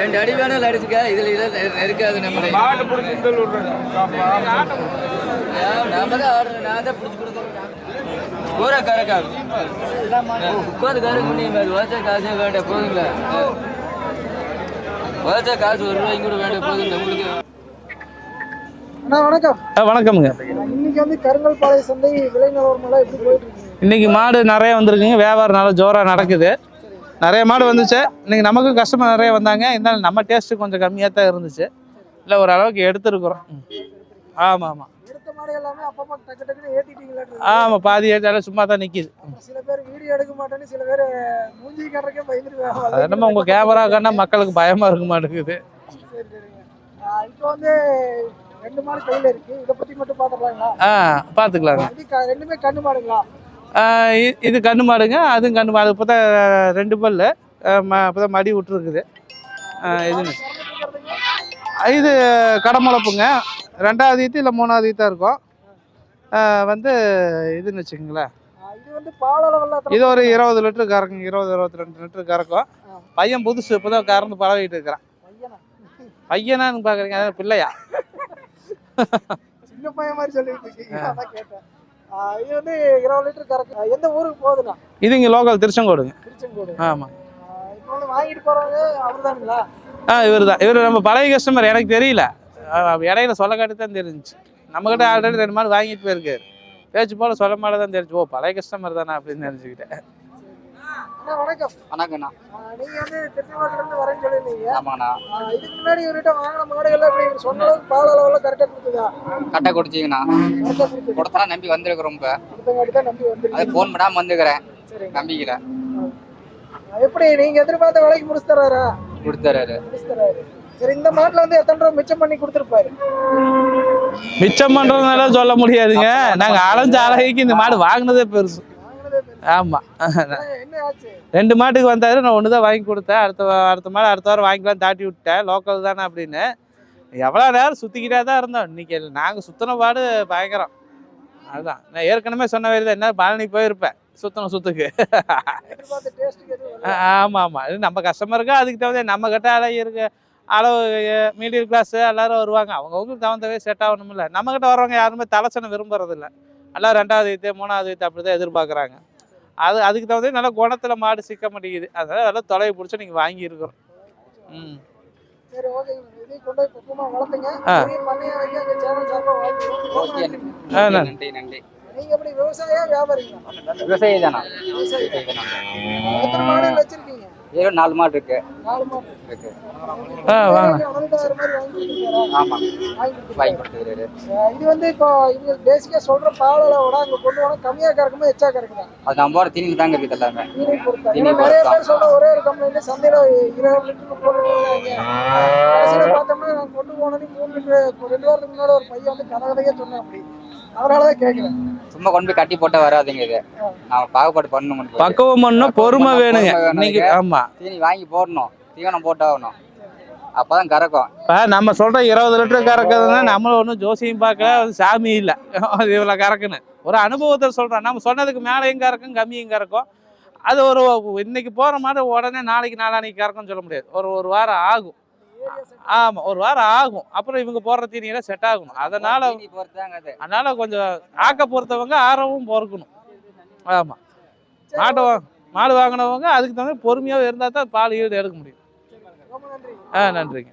ரெண்டு அடி வேணாலும் அடிச்சுக்க. இதுல இதை நெ- நெருக்காது நம்மளை. நாம தான் ஆடுறோம். நான் தான் பிடிச்சி கொடுக்குறேன் பூரா உட்காந்து கறக்க முடியும் மாதிரி காசே வேண்டாம். போதுங்களா? வச்சா காசு ஒரு ரூபாய்க்கு கூட வேண்டாம். போதுங்க உங்களுக்கு அண்ணா வணக்கம். வணக்கம்ங்க. இன்னைக்கு வந்து கருங்கல் பாளைய சந்தை விலை நிலவரம் எல்லாம் எப்படி போயிட்டு இருக்கு? இன்னைக்கு மாடு நிறைய வந்திருக்குங்க. வியாபாரம் நல்லா ஜோராக நடக்குது. நிறைய மாடு வந்துச்சு. இன்னைக்கு நமக்கும் கஸ்டமர் நிறைய வந்தாங்க. இருந்தாலும் நம்ம டேஸ்ட்டு கொஞ்சம் கம்மியாக தான் இருந்துச்சு. இல்லை ஓரளவுக்கு எடுத்துருக்குறோம். ஆமாம். ஆமாம் ஆமாம் பாதி ஏற்றாலும் சும்மா தான் நிற்கிது சில பேர் வீடியோ எடுக்க மாட்டேன்னு சில பேர் மூஞ்சி கறக்கே பயந்துட்டு அது என்னமோ உங்கள் கேமரா கண்ணா மக்களுக்கு பயமாக இருக்க மாட்டேங்குது. இப்போ வந்து ரெண்டு மாடு கையில இருக்கு. இதை பத்தி மட்டும் பாத்துக்கலாங்களா? ஆ பார்த்துக்கலாங்க ரெண்டுமே கண்ணு மாடுங்களா? இது கண்ணு மாடுங்க அதுவும் கண்ணு மாடு. இப்போ தான் ரெண்டு பல்லு இப்போ தான் மடி விட்டுருக்குது. இது இது கடமுளப்புங்க. ரெண்டாவது ஈத்து இல்லை மூணாவது ஈத்தாக இருக்கும். வந்து இதுன்னு வச்சுக்கோங்களேன். இது ஒரு இருபது லிட்டரு கறக்குங்க. இருபது இருபத்தி ரெண்டு லிட்டரு கறக்கும். பையன் புதுசு இப்போ தான் கறந்து பழகிட்டு இருக்கிறான். பையனான்னு பார்க்குறீங்க அதான் பிள்ளையா? சின்ன பையன் மாதிரி சொல்லிட்டு இருக்கீங்க. கேட்டேன். இது வந்து இருபது லிட்டர் கறக்கு. எந்த ஊருக்கு போகுதுண்ணா? இது இங்கே லோக்கல் திருச்செங்கோடுங்க. திருச்செங்கோடு. ஆமாம் இப்போ வந்து வாங்கிட்டு போறவங்க அவர்தானுங்களா? ஆ இவர் தான் இவர் நம்ம பழைய கஸ்டமர் எனக்கு தெரியல. இடையில சொல்ல காட்டி தான் தெரிஞ்சுச்சு. நம்மக்கிட்ட ஆல்ரெடி ரெண்டு மாடு வாங்கிட்டு போயிருக்காரு. பேச்சு போல சொல்ல மாட தான் தெரிஞ்சு ஓ பழைய கஸ்டமர் தானே அப்படின்னு நினச்சிக்கிட்டேன். அண்ணா வணக்கம். வணக்கண்ணா ஆஹ் நீங்க வந்து திருச்செங்கோட்டுல இருந்து வரேன்னு சொல்லியிருந்தீங்க. ஆமாண்ணா. இதுக்கு முன்னாடி இவர்கிட்ட வாங்கின மாடுகள்லாம் எப்படி இவர் சொன்ன அளவுக்கு பால் அளவுல கரெக்டா கொடுத்ததா? கரெக்டா கொடுத்தது? கொடுத்தனா நம்பி வந்திருக்கிறோம் ரொம்ப தான் நம்பி அது வந்துருக்கு ஃபோன் பண்ணாமல் வந்துக்கிறேன் சரிங்க நம்பிக்கல எப்படி நீங்க எதிர்பார்த்த விலைக்கு முடிச்சு தர்றாரா கொடுத்துறாரு முடிச்சு தர்றாரு சரி இந்த மாட்டுல வந்து எத்தனை ரூபா மிச்சம் பண்ணி கொடுத்துருப்பாரு? மிச்சம் பண்ணுறதுனால சொல்ல முடியாதுங்க. நாங்கள் அலைஞ்ச அழகைக்கு இந்த மாடு வாங்கினதே பெருசு. ஆமாம் ஆனா என்ன ஆச்சு ரெண்டு மாட்டுக்கு வந்தாரு நான் ஒன்று தான் வாங்கி கொடுத்தேன். அடுத்த அடுத்த மாடு அடுத்த வாரம் வாங்கிக்கலாம் தாட்டி விட்டேன் லோக்கல் தானே அப்படின்னு. எவ்வளோ நேரம் சுற்றிக்கிட்டே தான் இருந்தோம். இன்னைக்கு நாங்கள் சுற்றின பாடு பயங்கரம். அதுதான் நான் ஏற்கனவே சொன்ன மாதிரி தான் என்ன பழனி போயிருப்பேன். சுத்தணும் சுத்துக்கு. ஆமாம் ஆமாம் இது நம்ம கஸ்டமருக்கு அதுக்கு தகுந்த நம்ம கிட்ட அளவு இருக்கு. அளவு மீடியம் கிளாஸ் எல்லாரும் வருவாங்க. அவங்கவுங்களுக்கு தகுந்தவே செட் ஆகணும்ல. நம்ம கிட்ட வர்றவங்க யாருமே தலைச்சனை விரும்புறதில்ல. எல்லாம் ரெண்டாவது வீத்து மூணாவது வீத்து அப்படி தான் எதிர்பார்க்குறாங்க. அது அதுக்கு தகுந்த நல்லா குணத்தில் மாடு சிக்க மாட்டேங்குது. அதனால அதெல்லாம் தொலைவு பிடிச்சி நீங்கள் வாங்கியிருக்கிறோம் ம். நன்றி. நன்றி விவசாயி தானா விவசாயி தானா எத்தனை மாடுகள் வச்சிருக்கீங்க? ஏதோ நாலு மாடு இருக்கு. நாலு மாடு இருக்கு. ஆ வாங்க. மாதிரி வாங்கி கொடுத்துருக்காரா இது வந்து இப்போ இவங்க பேசிக்கா சொல்ற பாலோட அங்க கொண்டு போனா கம்மியா கறக்குமா எச்சா கறக்குதா அது நம்ம போட தீனி தாங்க இருக்குது எல்லாமே. தீனி ஏன்னா நிறைய. பேர் சொல்ற ஒரே ஒரு கம்பெனில சந்தையில இருபது லிட்டர் போட்டுருக்காங்க பார்த்தோம்னா நான் கொண்டு போனது மூணு லிட்டர் ரெண்டு வாரத்துக்கு முன்னாடி ஒரு பையன் வந்து கதை கதையே சொன்னேன் அப்படி. அதனாலதான் கேட்கிறேன் சும்மா கொண்டு போய் கட்டி போட்டா வராதுங்க இது. நாம பாகுபாடு பண்ணணும். பக்குவம் பண்ணும் பொறுமை வேணுங்க இன்னைக்கு. ஆமாம் தீனி வாங்கி போடணும். தீவனம் போட்டாகணும். அப்பதான் கறக்கும். இப்போ நம்ம சொல்கிற இருபது லிட்டர் கறக்குதுன்னா நம்மளும் ஒன்றும் ஜோசியம் பார்க்கல அது சாமி இல்லை. அது இவ்வளோ கறக்குன்னு. ஒரு அனுபவத்தை சொல்கிறோம் நம்ம சொன்னதுக்கு மேலேயும் கறக்கும் கம்மியும் கறக்கும். அது ஒரு இன்னைக்கு போகிற மாதிரி உடனே நாளைக்கு நாளானைக்கு கறக்கும்னு சொல்ல முடியாது. ஒரு ஒரு வாரம் ஆகும். ஆமாம் ஒரு வாரம் ஆகும். அப்புறம் இவங்க போடுற தீனியெல்லாம் செட் ஆகணும். அதனால் அதனால் கொஞ்சம் ஆக்க பொறுத்தவங்க ஆரவும் பொறுக்கணும். ஆமாம் மாட்டை வா மாடு வாங்கினவங்க அதுக்கு தகுந்த பொறுமையாக இருந்தால் தான் பால் ஈடு எடுக்க முடியும். ரொம்ப நன்றி. ஆ நன்றிங்க.